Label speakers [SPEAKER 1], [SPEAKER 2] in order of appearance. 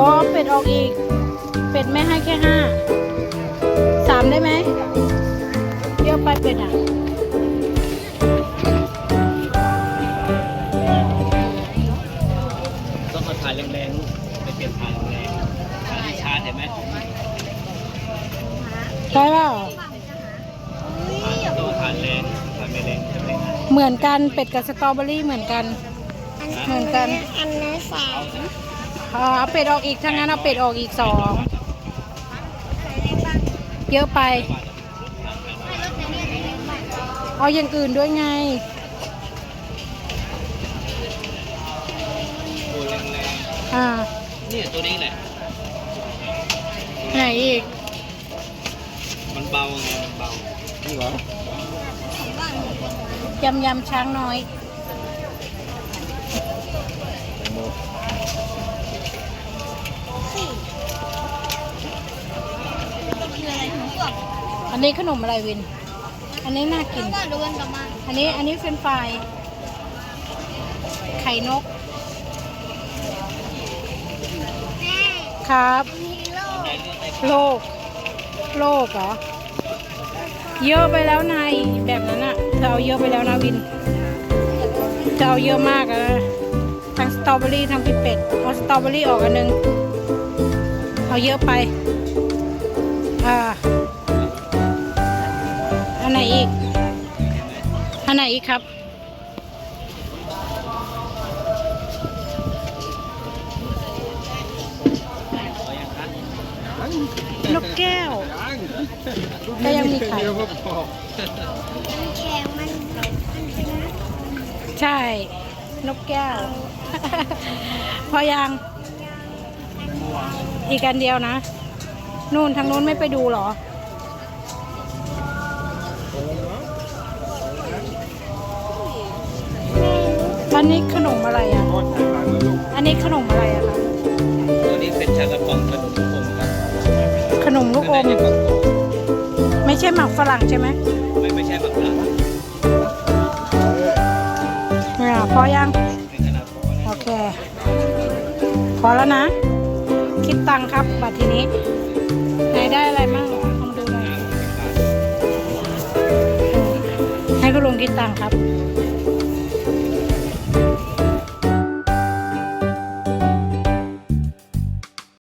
[SPEAKER 1] อ้เป็ดออกอีก เป็ดไม่ให้แค่ห้าสามได้ไหมเยอะไปเป็ดอะ
[SPEAKER 2] ต้องมาถ่ายแรงๆลูกไปเปลี่ยนถ่ายแรงๆถ่ายช้าเห็นไหม
[SPEAKER 1] ใช่เปล่า
[SPEAKER 2] ถ่ายต้องถ่ายแรงถ่ายไม่แรงจะไม่ได้
[SPEAKER 1] เหมือนกันเป็ดกับสตรอเบอรี่เหมือนกัน เหมือนกัน
[SPEAKER 3] อันนี้สาม
[SPEAKER 1] อ๋อเอาเป็ดออกอีกถ้างั้นเอาเป็ดออกอีกสอง เยอะไป เอาอย่างอื่นด้วยไง
[SPEAKER 2] ตัวแรง
[SPEAKER 1] อ่า
[SPEAKER 2] ๆเนี่ยตัวนี้แหละ
[SPEAKER 1] ไหนอีก
[SPEAKER 2] มันเบาไงมันเบานี่เหรอยำ
[SPEAKER 1] ยำช้างน้อย
[SPEAKER 3] อั
[SPEAKER 1] นนี้ขนมอะไรวิน อันนี้น่ากิน
[SPEAKER 3] ก็ดูกันกลับมา
[SPEAKER 1] อันนี้อันนี้เฟรนช์ฟรายไข่นก
[SPEAKER 3] แม่
[SPEAKER 1] ครับ
[SPEAKER 3] ฮีโร่
[SPEAKER 1] โลก โลกเหรอ เยอะไปแล้วนายแบบนั้นอะเธอเอาเยอะไปแล้วนะวินเธอเอาเยอะมากอะนะทั้งสตรอเบอรี่ทั้งพิเป็ดเอาสตรอเบอรี่ออกอันหนึง เอาเยอะไป อันไหนอีกครับ
[SPEAKER 2] เอาอย่างนั้น
[SPEAKER 1] นกแก้ว ก็ยังมีไข่
[SPEAKER 3] มันแข็งมันมันเป็น
[SPEAKER 1] ใช่ นกแก้ว พอยัง อีกอันเดียวนะ นู่นทางนู้นไม่ไปดูเหรอ อันนี้ขนมอะไรอะ อันนี้ขนมอะไรอะคะ
[SPEAKER 2] ตัวนี้เป็นชากระป๋องขนมลูกอมครับ
[SPEAKER 1] ขนมลูกอม
[SPEAKER 2] ข้างในเป็นฝักทอง
[SPEAKER 1] ไม่ใช่หมักฝรั่งใช่ไหม
[SPEAKER 2] ไม่ไม่ใช่แบบนั้น
[SPEAKER 1] เนี่ยพอยัง
[SPEAKER 2] เป็นขนาดพอแล้ว
[SPEAKER 1] โอเค พอแล้วนะ คิดตังค์ครับบัตรทีนี้ไหนได้อะไรมั่งลองดูหน่อยให้คุณลุงคิดตังค์ครับ